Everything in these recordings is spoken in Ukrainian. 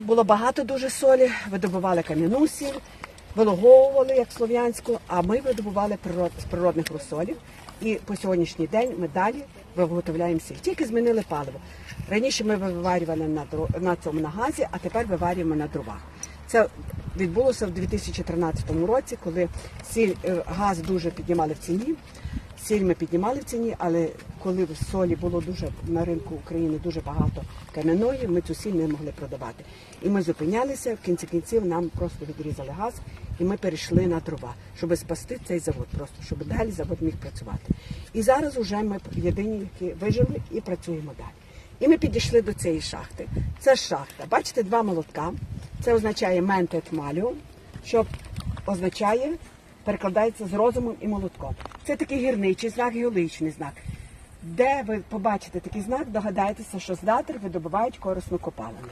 Було багато дуже солі, видобували кам'яну сіль, вилоговували як слов'янську, а ми видобували природ, з природних розсолів. І по сьогоднішній день ми далі виготовляємо сіль. Тільки змінили паливо. Раніше ми виварювали на, на цьому на газі, а тепер виварюємо на дровах. Це відбулося в 2013 році, коли сіль е, газ дуже піднімали в ціні. Сіль ми піднімали в ціні, але коли в солі було дуже на ринку України дуже багато кам'яної, ми цю сіль не могли продавати. І ми зупинялися, в кінці кінців нам просто відрізали газ, і ми перейшли на дрова, щоб спасти цей завод, просто щоб далі завод міг працювати. І зараз вже ми єдині, які вижили і працюємо далі. І ми підійшли до цієї шахти. Це шахта. Бачите, два молотка. Це означає ментет маліум, що означає перекладається з розумом і молотком. Це такий гірничий знак, геологічний знак. Де ви побачите такий знак, догадаєтеся, що з видобувають корисну копалину.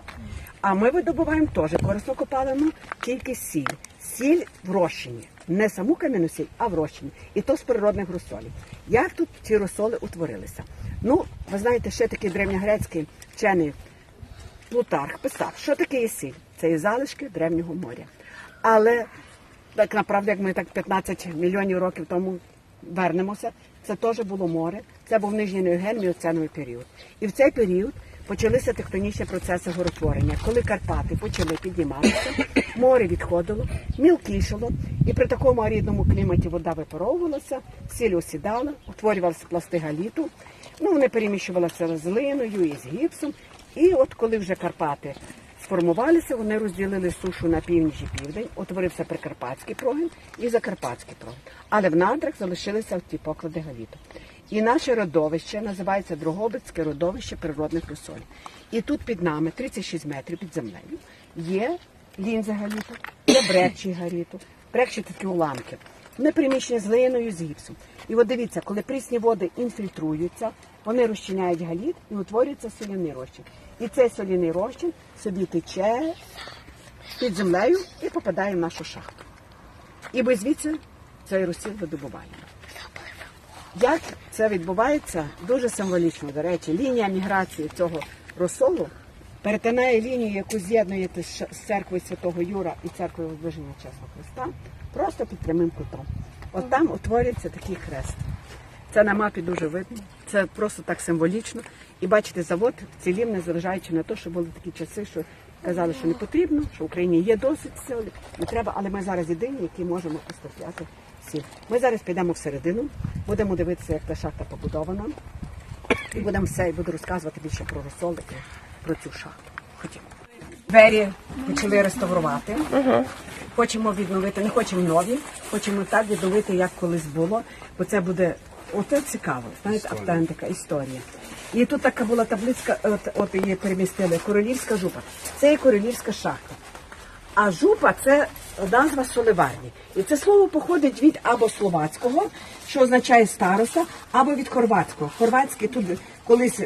А ми видобуваємо теж корисну копалину, тільки сіль. Сіль в розчині. Не саму кам'яну сіль, а в розчині. І то з природних розсолів. Як тут ці розсоли утворилися? Ну, ви знаєте, ще такий древньогрецький вчений Плутарх писав, що таке є сіль? Це є залишки древнього моря. Але так направду, як ми так 15 мільйонів років тому вернемося, це теж було море, це був нижній неоген міоценовий період. І в цей період почалися тектонічні процеси горотворення. Коли Карпати почали підніматися, море відходило, мілкішало, і при такому арідному кліматі вода випаровувалася, сіль осідала, утворювалися пласти галіту. Ну, вони переміщувалися з глиною і з гіпсом. І от коли вже Карпати сформувалися, вони розділили сушу на північ і південь, утворився Прикарпатський прогін і Закарпатський прогін. Але в надрах залишилися ті поклади галіту. І наше родовище називається Дрогобицьке родовище природних розсолів. І тут під нами 36 метрів під землею є лінзи галіту, є брекчі галіту, брекчі такі уламки. Вони приміщені з глиною, з гіпсом. І от дивіться, коли прісні води інфільтруються, вони розчиняють галіт і утворюється соляний розчин. І цей соляний розчин собі тече під землею і попадає в нашу шахту. І ми звідси цей розсіл видобуваємо. Як це відбувається? Дуже символічно, до речі, лінія міграції цього розсолу перетинає лінію, яку з'єднуєте з церквою Святого Юра і церквою Воздвиження Чесного Христа, просто під прямим кутом. От там утворюється такий хрест. Це на мапі дуже видно. Це просто так символічно. І бачите, завод вцілів, незважаючи на те, що були такі часи, що казали, що не потрібно, що в Україні є досить сил, не треба, але ми зараз єдині, які можемо поставляти сіль. Ми зараз підемо всередину, будемо дивитися, як та шахта побудована. І будемо все, і буду розказувати більше про розсолики, про цю шахту. Ходімо. Двері почали реставрувати. Хочемо відновити, не хочемо нові, хочемо так відновити, як колись було, бо це буде оце цікаво, знаєте, автентика, історія. І тут така була таблиця, от, от її перемістили, королівська жупа. Це є королівська шахта. А жупа це назва соливарні. І це слово походить від або словацького, що означає староста, або від хорватського. Хорватське тут колись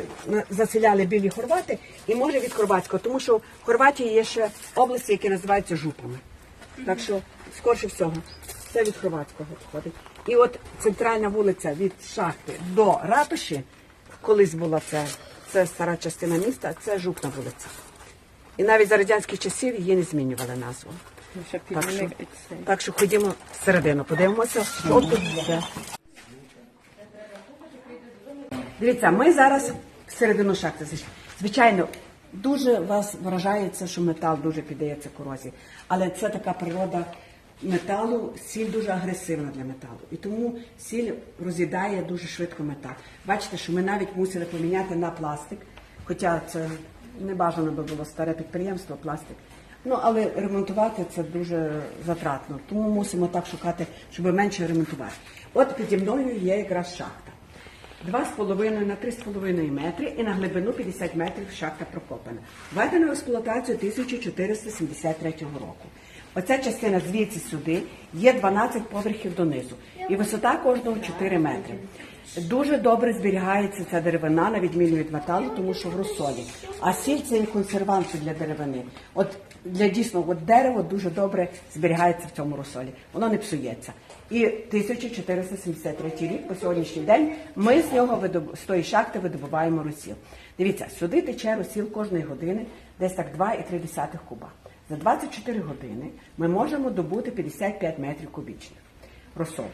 заселяли білі хорвати, і може від хорватського, тому що в Хорватії є ще області, які називаються жупами. Так що, скорше всього, це від хорватського походить. І от центральна вулиця від шахти до ратуші, колись була це, це стара частина міста, це жупна вулиця. І навіть за радянських часів її не змінювали назву. Так що, так що ходімо всередину, подивимося, що тут є. Дивіться, ми зараз всередину шахти зайшли. Звичайно, дуже вас вражає це, що метал дуже піддається корозії. Але це така природа металу, сіль дуже агресивна для металу. І тому сіль роз'їдає дуже швидко метал. Бачите, що ми навіть мусили поміняти на пластик, хоча це не бажано би було старе підприємство, пластик. Ну, але ремонтувати це дуже затратно. Тому мусимо так шукати, щоб менше ремонтувати. От піді мною є якраз шахта. 2,5 на 3,5 метри і на глибину 50 метрів шахта прокопана. Введена в експлуатацію 1473 року. Оця частина звідси сюди є 12 поверхів донизу. І висота кожного 4 метри. Дуже добре зберігається ця деревина, на відміну від металу, тому що в розсолі. А сіль це є консервант для деревини. От для дійсно, от дерево дуже добре зберігається в цьому розсолі. Воно не псується. І 1473 рік, по сьогоднішній день, ми з нього видоб... з тої шахти видобуваємо розсіл. Дивіться, сюди тече розсіл кожної години, десь так 2,3 куба. За 24 години ми можемо добути 55 метрів кубічних розсолу.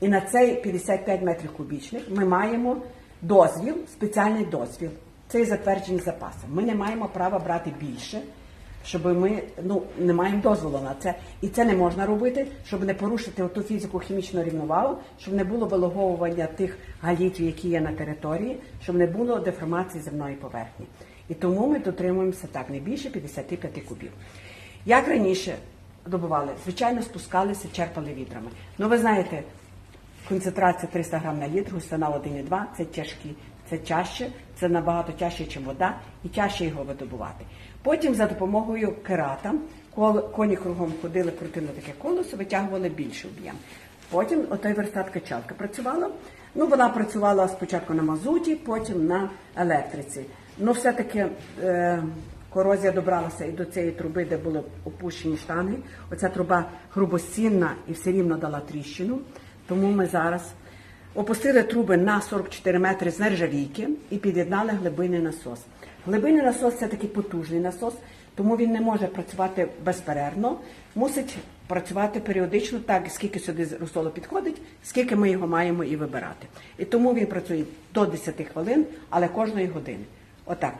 І на цей 55 метрів кубічних ми маємо дозвіл, спеціальний дозвіл. Це є затверджені запаси. Ми не маємо права брати більше, щоб ми ну не маємо дозволу на це. І це не можна робити, щоб не порушити оту фізику хімічну рівновагу, щоб не було вилоговування тих галітів, які є на території, щоб не було деформації земної поверхні. І тому ми дотримуємося так не більше 55 кубів. Як раніше добували, звичайно, спускалися, черпали відрами. Ну ви знаєте, концентрація 300 грам на літр, густина 1,2 – це тяжкі, це чаще, це набагато тяжче, ніж вода, і тяжче його видобувати. Потім за допомогою керата коні кругом ходили, крутили таке колесо, витягували більший об'єм. Потім отой верстат качалка працювала. Ну, вона працювала спочатку на мазуті, потім на електриці. Ну, все-таки е, корозія добралася і до цієї труби, де були опущені штанги. Оця труба грубостінна і все рівно дала тріщину. Тому ми зараз опустили труби на 44 метри з нержавійки і під'єднали глибинний насос. Глибинний насос це такий потужний насос, тому він не може працювати безперервно, мусить працювати періодично так, скільки сюди розсолу підходить, скільки ми його маємо і вибирати. І тому він працює до 10 хвилин, але кожної години. Отак.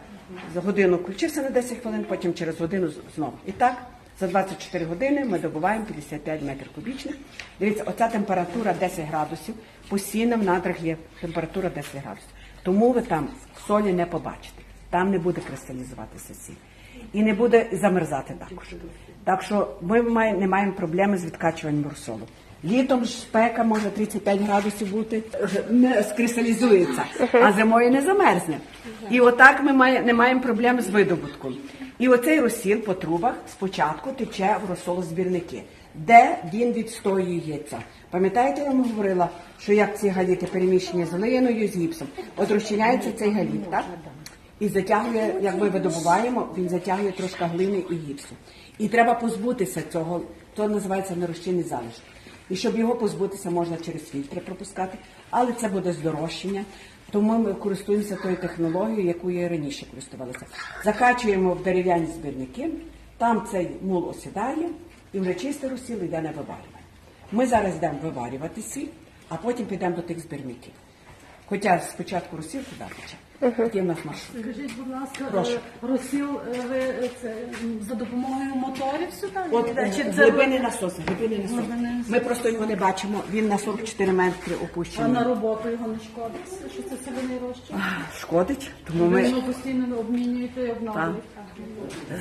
За годину включився на 10 хвилин, потім через годину знову. І так, за 24 години ми добуваємо 55 метрів кубічних. Дивіться, оця температура 10 градусів, постійно в надрах є температура 10 градусів. Тому ви там солі не побачите. Там не буде кристалізуватися сіль. І не буде замерзати також. Так що ми не маємо проблеми з відкачуванням розсолу. Літом ж спека може 35 градусів бути, не скристалізується, а зимою не замерзне. І отак ми має- не маємо проблем з видобутком. І оцей розсіл по трубах спочатку тече в розсолозбірники, де він відстоюється. Пам'ятаєте, я вам говорила, що як ці галіти переміщені з глиною, з гіпсом, от розчиняється цей галіт, так? І затягує, як ми видобуваємо, він затягує трошки глини і гіпсу. І треба позбутися цього, то називається нерозчинний залишок. І щоб його позбутися, можна через фільтри пропускати, але це буде здорожчання. Тому ми користуємося тою технологією, якою і раніше користувалися. Закачуємо в дерев'яні збірники, там цей мул осідає, і вже чистий розсіл йде на виварювання. Ми зараз йдемо виварювати сіль, а потім підемо до тих збірників. Хоча спочатку розсіл туди тече. Такий в нас маршрут. Скажіть, будь ласка, Прошу. е, розсіл е, ви е, це м, за допомогою моторів сюди? От йде? Чи е, це глибинний насос, глибинний насос. Глибинний насос. Ми просто його не бачимо. Він на 44 метри а опущений. на роботу його не шкодить? Що це соляний розчин? А, Шкодить, тому Ви ми його постійно обмінюєте і обновлюєте.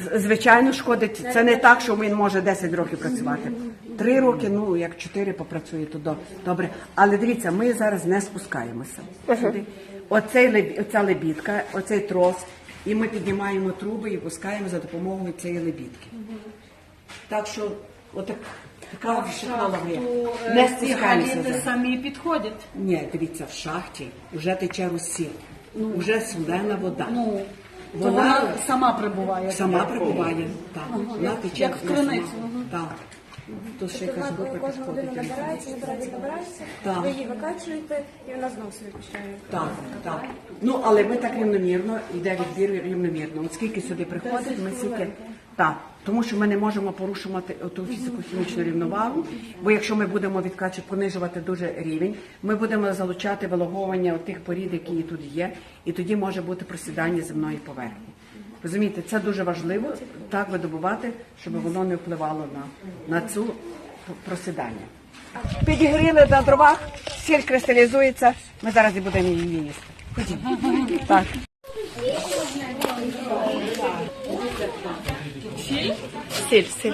з- звичайно шкодить. Це не так, що він може 10 років працювати. Три роки, ну як 4 попрацює, то до- добре. Але дивіться, ми зараз не спускаємося сюди. Оцей оця лебідка, оцей трос, і ми піднімаємо труби і пускаємо за допомогою цієї лебідки. Так що, отак. Така технологія. То, е, Не спускаємося. самі підходять. Ні, дивіться, в шахті вже тече розсіл, вже солена вода. Ну, Вона- вона сама прибуває. Сама прибуває, так. Вона тече як в криницю. Так. Ще якась Тобто група кожну годину підходить. набирається, набирається, набирається, Так. ви її викачуєте і вона знову собі починає. Так, так. Ну, але ми так рівномірно, йде відбір рівномірно. От скільки сюди приходить, ми скільки... Так, тому що ми не можемо порушувати ту фізико-хімічну рівновагу, бо якщо ми будемо відкачувати, понижувати дуже рівень, ми будемо залучати вилоговування тих порід, які тут є, і тоді може бути просідання земної поверхні. Розумієте, це дуже важливо так видобувати, щоб воно не впливало на, на цю просідання. Підігріли на дровах, сіль кристалізується. Ми зараз і будемо її їсти. Ходімо. Так. Сіль, сіль.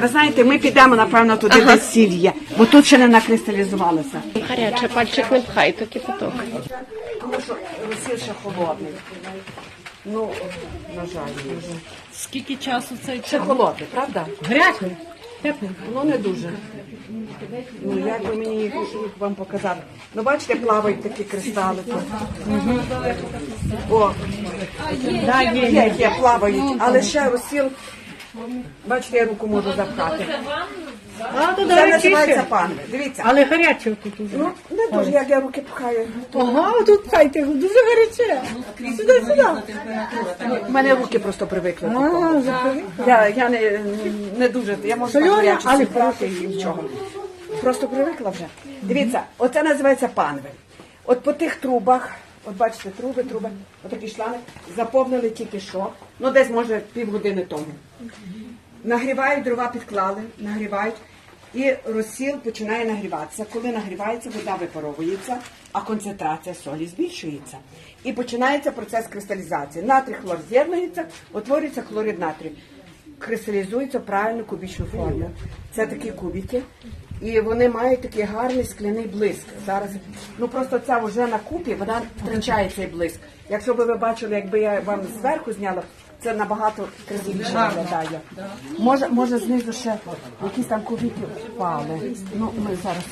Ви знаєте, ми підемо, напевно, туди, де сіль є, бо тут ще не накристалізувалося. Гаряче, пальчик не пхай, то кипяток. Тому що розсіл ще холодний. Ну, на жаль, дуже. Скільки часу цей Ще холодний, правда? Гарячий. Воно не дуже. Ну, як би мені їх, вам показати? Ну, бачите, плавають такі кристалики. О, є, є, плавають, але ще розсіл. Бачите, я руку можу запхати. А, то Це називається панви. Дивіться. Але гаряче тут уже. Ну, не дуже, як я руки пхаю. Ага, тут хайте, дуже гаряче. Сюди, сюди. У мене руки просто привикли. до А. Я, я не, не дуже, я можу Сольона, там гаряче але зібрати і нічого. Просто привикла вже. Дивіться, оце називається панви. От по тих трубах, от бачите, труби, труби, отакі шланги, заповнили тільки що, ну десь може півгодини тому. Нагрівають, дрова підклали, нагрівають, і розсіл починає нагріватися. Коли нагрівається, вода випаровується, а концентрація солі збільшується. І починається процес кристалізації. Натрій хлор з'єднується, утворюється хлорид натрію. Кристалізується правильну кубічну форму. Це такі кубики. І вони мають такий гарний скляний блиск. Зараз, ну просто ця вже на купі, вона втрачає цей блиск. Якщо б ви бачили, якби я вам зверху зняла, це набагато красивіше виглядає. Може, може знизу ще якісь там кубики впали. Ну, ми зараз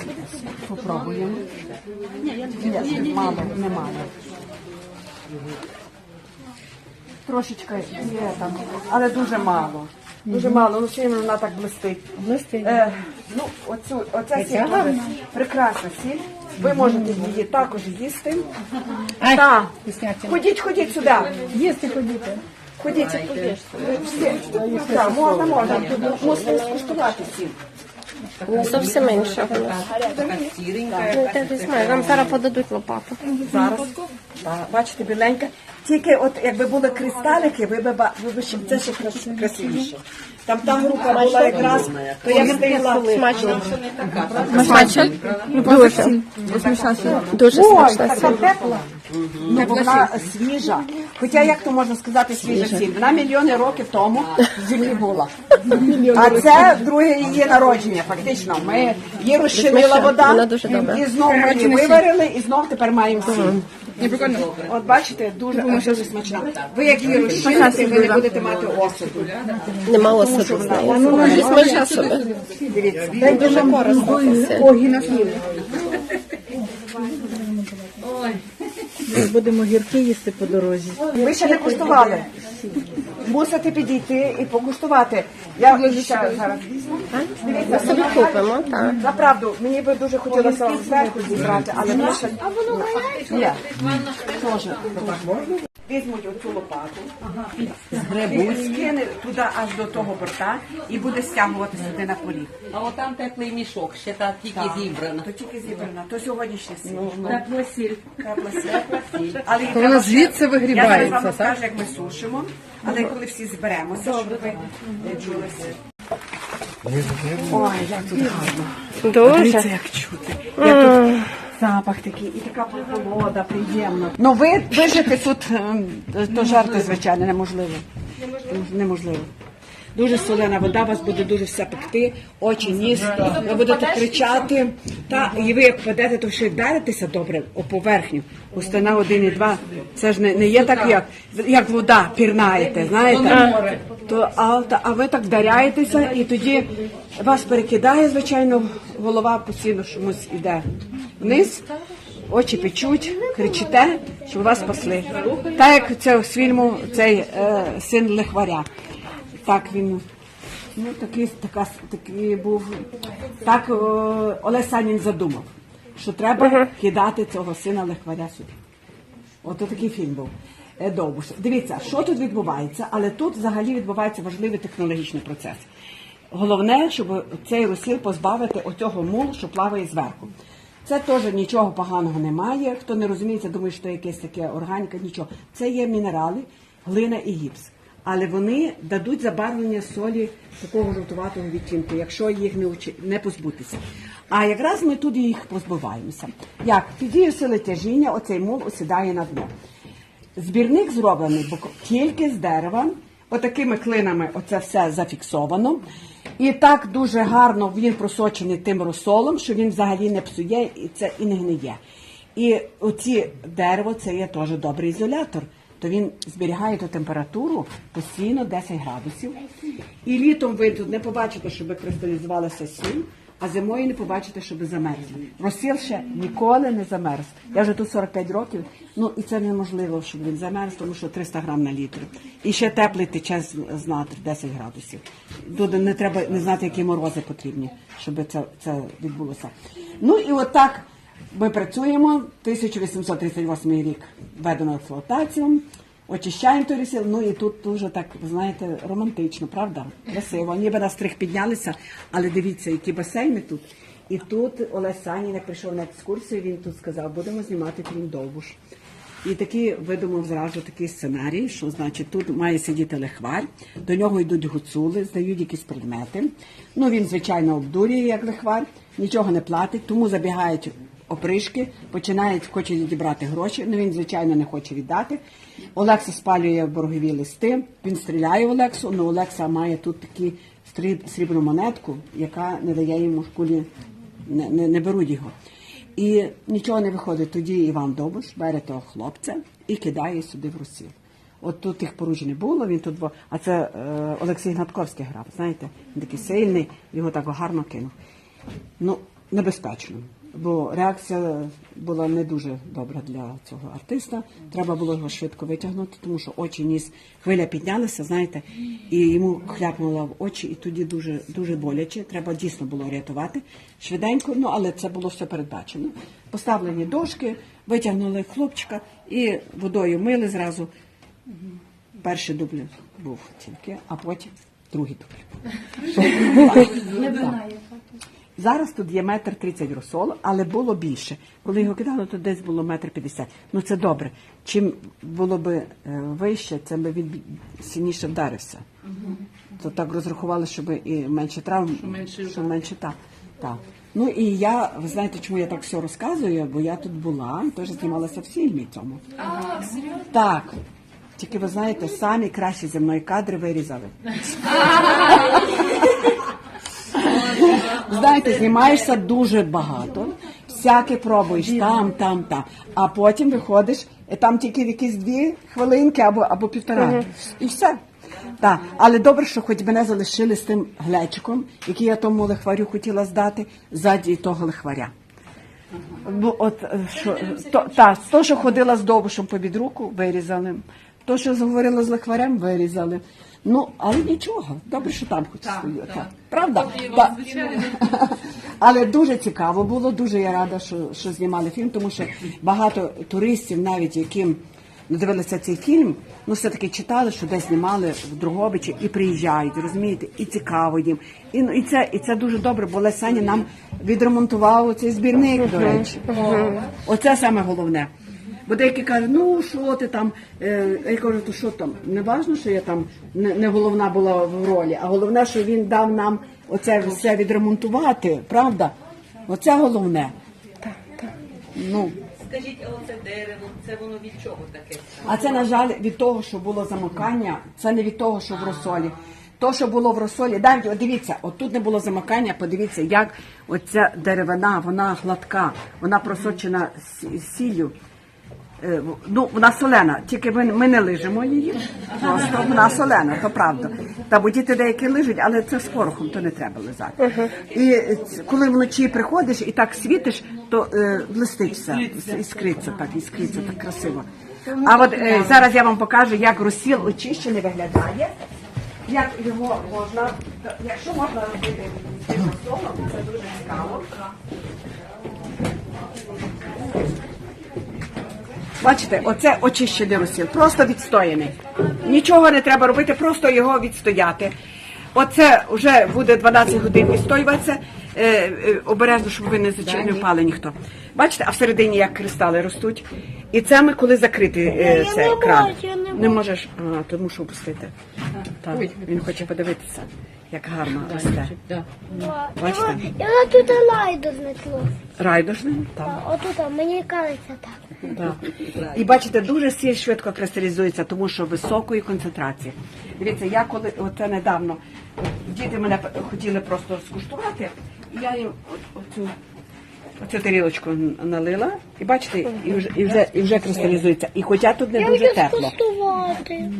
спробуємо. Ні, мало, немає. Трошечка є там, але дуже мало. Дуже мало, ну сильно вона так блистить. Блистить. Е, ну, оцю, оця сіль дуже прекрасна сіль. Ви можете її також їсти. Так. Ходіть, ходіть сюди. Їсти ходіти. Ходіть. Всі. Так, можна, можна. Мусимо скуштувати сіль. Зовсім інше воно. Ну, ти візьми, нам зараз подадуть лопату. Зараз. Бачите, біленька. Тільки от якби були кристалики, ви б ба- ви б ще це ще крас- красивіше. Там та група була якраз, то я стояла. Смачно. Смачно? Дуже. Дуже смачно. така тепла. Ну, вона свіжа. Хоча як то можна сказати свіжа сіль? Вона мільйони років тому в землі була. А це друге її народження, фактично. Ми її розчинила вода, вона дуже добра. і знову ми її виварили, і знов тепер маємо сіль. От бачите, дуже, дуже смачна. Ви як її розчините, ви не будете мати осуду. Нема осаду з нею. Візьми ще собі. Дивіться. Дуже корисно. це сіль. Будемо гірки їсти по дорозі. Ви ще не куштували. Мусите підійти і покуштувати. Я ще зараз візьму. Дивіться, Собі купимо, так. Направду, мені би дуже хотілося вам зверху зібрати, але ми ще... А воно Ні, теж. Візьмуть оцю лопату, згребуть, скине туди аж до того борта і буде стягувати сюди на поріг. А от там теплий мішок, ще та тільки зібрана. То тільки зібрана, то сьогоднішня сіль. Тепла сіль. Тепла сіль. Але їх Вона треба ще- звідси Я зараз вам так? скажу, як ми сушимо, але коли всі зберемося, щоб ви не чулися. Ой, як тут гарно. Дивіться, як чути. Як тут запах такий, і така прохолода, приємна. Ну ви вижити тут, ем, то жарти, звичайно, неможливо. Неможливо. Дуже солена вода, вас буде дуже все пекти, очі, ніс, ви будете кричати. Та, і ви як впадете, то ще вдаритеся добре о поверхню. Густина один і два. Це ж не, не є так, як, як вода, пірнаєте, знаєте? То, а, а ви так вдаряєтеся, і тоді вас перекидає, звичайно, голова постійно чомусь іде вниз. Очі печуть, кричите, щоб вас спасли. Так як це з фільму цей е, син лихваря. Так він ну такий, така, такий був. Так е, Олег Санін задумав, що треба кидати цього сина лихваря сюди. Ото такий фільм був. Е, Довбуш. Дивіться, що тут відбувається, але тут взагалі відбувається важливий технологічний процес. Головне, щоб цей розсіл позбавити оцього мулу, що плаває зверху. Це теж нічого поганого немає. Хто не розуміється, думає, що якесь таке органіка, нічого. Це є мінерали, глина і гіпс. Але вони дадуть забарвлення солі такого жовтуватого відтінку, якщо їх не, учи- не позбутися. А якраз ми тут їх позбуваємося. Як? Під дією сили тяжіння оцей мул осідає на дно. Збірник зроблений тільки з дерева, отакими клинами оце все зафіксовано. І так дуже гарно він просочений тим розсолом, що він взагалі не псує і це і не гниє. І оці дерево це є теж добрий ізолятор. То він зберігає ту температуру постійно 10 градусів. І літом ви тут не побачите, щоб кристалізувалася сіль, а зимою не побачите, щоб замерз. Розсіл ще ніколи не замерз. Я вже тут 45 років, ну і це неможливо, щоб він замерз, тому що 300 грам на літр. І ще теплий тече з, надр 10 градусів. Тут не треба не знати, які морози потрібні, щоб це, це відбулося. Ну і отак ми працюємо. 1838 рік введено експлуатацію. Очищаємо той розсіл. Ну і тут дуже так, ви знаєте, романтично, правда? Красиво. Ніби на стрих піднялися, але дивіться, які басейни тут. І тут Олег Санін, як прийшов на екскурсію, він тут сказав, будемо знімати фільм Довбуш. І такий видумав зразу такий сценарій, що значить тут має сидіти лихвар, до нього йдуть гуцули, здають якісь предмети. Ну він, звичайно, обдурює як лихвар, нічого не платить, тому забігають опришки, починають хочуть відібрати гроші. Ну він, звичайно, не хоче віддати. Олекса спалює боргові листи, він стріляє в Олексу, але Олекса має тут таку срібну монетку, яка не дає йому шкулі, не, не, не беруть його. І нічого не виходить. Тоді Іван Довбуш бере того хлопця і кидає сюди в Росію. От тут тих поруч не було, він тут, а це е, Олексій Гнатковський грав, знаєте, він такий сильний, його так гарно кинув. Ну, небезпечно, бо реакція була не дуже добра для цього артиста. Треба було його швидко витягнути, тому що очі ніс, хвиля піднялася, знаєте, і йому хляпнула в очі, і тоді дуже дуже боляче. Треба дійсно було рятувати швиденько, ну але це було все передбачено. Поставлені дошки, витягнули хлопчика і водою мили зразу. Перший дубль був тільки, а потім другий дубль. Зараз тут є метр тридцять розсолу, але було більше. Коли його кидали, то десь було метр п'ятдесят. Ну це добре. Чим було би е, вище, це би він сильніше вдарився. То так розрахували, щоб і менше травм, що менше, так. так. Ну і я, ви знаєте, чому я так все розказую? Бо я тут була і теж знімалася в фільмі цьому. А, серйозно? Так. Тільки ви знаєте, самі кращі зі мною кадри вирізали. Знаєте, знімаєшся дуже багато, всяке пробуєш там, там, там. А потім виходиш, і там тільки якісь дві хвилинки або, або півтора. І все. Так. Але добре, що хоч мене залишили з тим глечиком, який я тому лихварю хотіла здати, ззаді того лихваря. Ну, от, е, що, то, та, то, що ходила з довбушем побід руку, вирізали. То, що говорила з лихварем, вирізали. Ну, але нічого, добре, що там хоч стою. Так. Правда? Так. Але дуже цікаво було, дуже я рада, що, що знімали фільм, тому що багато туристів, навіть яким не дивилися цей фільм, ну все-таки читали, що десь знімали в Другобичі і приїжджають, розумієте, і цікаво їм. І, ну, і, це, і це дуже добре, бо Лесані нам відремонтував цей збірник, до речі. Оце саме головне. Бо деякі кажуть, ну що ти там, е, я кажу, то що там? Не важно, що я там не, головна була в ролі, а головне, що він дав нам оце все відремонтувати, правда? Оце головне. Ну, Скажіть, а оце дерево, це воно від чого таке? а це, на жаль, від того, що було замикання, це не від того, що в розсолі. То, що було в розсолі, навіть от дивіться, от тут не було замикання, подивіться, як оця деревина, вона гладка, вона просочена сіллю. Е, Ну, вона солена, тільки ми, ми не лижемо її. Просто вона солена, то правда. Та бо діти деякі лижуть, але це з порохом, то не треба лизати. І е, ц- коли вночі приходиш і так світиш, то е, блистить іскриться так, іскриться так красиво. А от е, зараз я вам покажу, як розсіл очищений виглядає. Як його можна, якщо можна робити це дуже цікаво. Бачите, оце очищений розсіл, просто відстояний. Нічого не треба робити, просто його відстояти. Оце вже буде 12 годин відстоюватися. Е, е, обережно, щоб ви не не впали ніхто. Бачите, а всередині як кристали ростуть. І це ми коли закрити е, цей кран. не можеш, а, то мушу опустити. Так, він хоче подивитися, як гарно росте. Бачите? Я тут лайду знайшла. Райдужний, так. Отут мені кажеться так. Так. І бачите, дуже сіль швидко кристалізується, тому що високої концентрації. Дивіться, я коли оце недавно діти мене хотіли просто скуштувати, і я їм оцю Оцю тарілочку налила, і бачите, і вже, і вже, і вже кристалізується. І хоча тут не дуже тепло.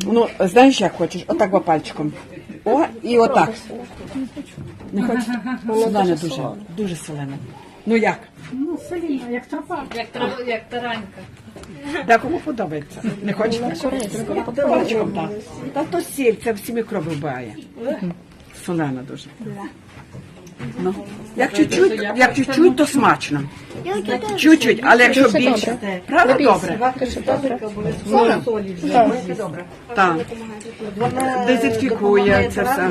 Ну, знаєш, як хочеш, отак пальчиком. О, і отак. Не хочеш? Солена дуже, дуже солена. Ну як? Ну, соліна, як тропа. Як, трав, як таранька. Декому подобається. Не хочеш? Та то сіль, це всі мікроби вбиває. Солена дуже. Ну, як чуть-чуть, як чуть-чуть, то смачно. Чуть-чуть, але якщо більше, правда добре? Добре. Так. Дезінфікує це все.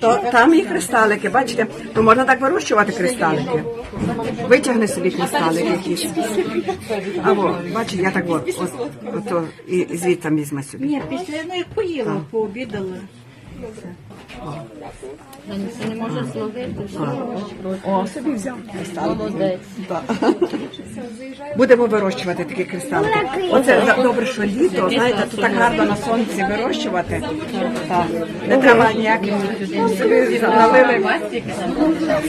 То, там є кристалики, бачите, то можна так вирощувати кристалики. Витягни собі кристалики якісь. Або, бачите, я так от, от, ото, і, і звідти візьме собі. Ні, після ну як поїла, пообідала. О, собі взяв кристалики. Так. Будемо вирощувати такі кристалики. Оце добре, що літо, знаєте, тут так гарно на сонці вирощувати. Так. Не треба ніяких собі налили.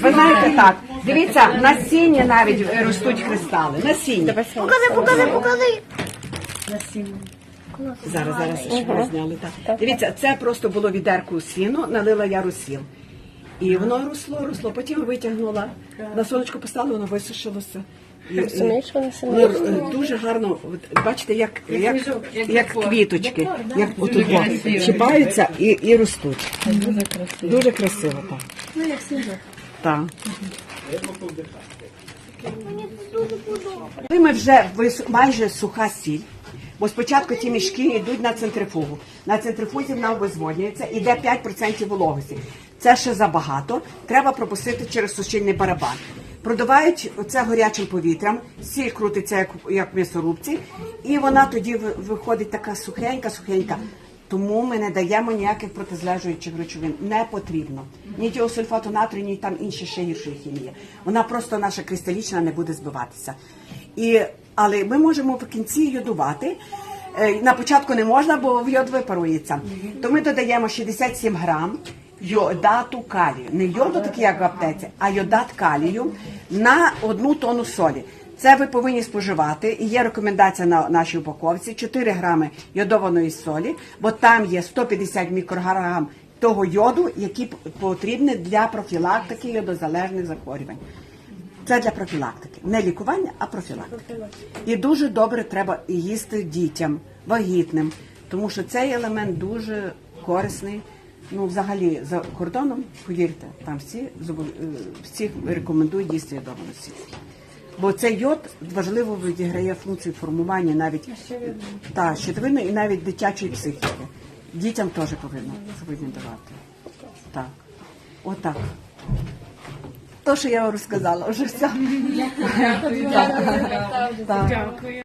Ви знаєте так, дивіться, на сіні навіть ростуть кристали. На сіні. Покажи, покажи, покажи. Зараз, зараз щоб ви зняли. Так. Дивіться, це просто було відерку сіну, налила я росіл. І воно росло, росло, потім витягнула, на сонечко поставила, воно висушилося. І- і- Розумієш, вони самі. Ну, е, дуже гарно, от, бачите, як, як, як квіточки, як отут чіпаються і, і ростуть. Дуже красиво, так. Ну, як сніжок. Так. Коли ми вже вис- майже суха сіль, бо спочатку ті мішки йдуть на центрифугу. На центрифузі вона обезводнюється, іде 5% вологості. Це ще забагато. Треба пропустити через сушильний барабан. Продувають це гарячим повітрям, сіль крутиться як, як в м'ясорубці, і вона тоді виходить така сухенька, сухенька. Тому ми не даємо ніяких протизлежуючих речовин. Не потрібно. Ні тіосульфату натрію, ні там інші ще гіршої хімії. Вона просто наша кристалічна не буде збиватися. І, але ми можемо в кінці йодувати. Е, На початку не можна, бо йод випарується. То ми додаємо 67 грам йодату калію. Не йоду, такий як в аптеці, а йодат калію на одну тонну солі. Це ви повинні споживати. І є рекомендація на нашій упаковці 4 грами йодованої солі, бо там є 150 мікрограм того йоду, який потрібний для профілактики йодозалежних захворювань. Це для профілактики, не лікування, а профілактики. І дуже добре треба їсти дітям, вагітним, тому що цей елемент дуже корисний. Ну, взагалі, за кордоном, повірте, там всі е, всіх рекомендують їсти йодовану сіль. Бо цей йод важливо відіграє функцію формування навіть та, щитовини і навіть дитячої психіки. Дітям теж повинно повинні давати. Так. Отак. То, що я вам розказала, вже все. Дякую.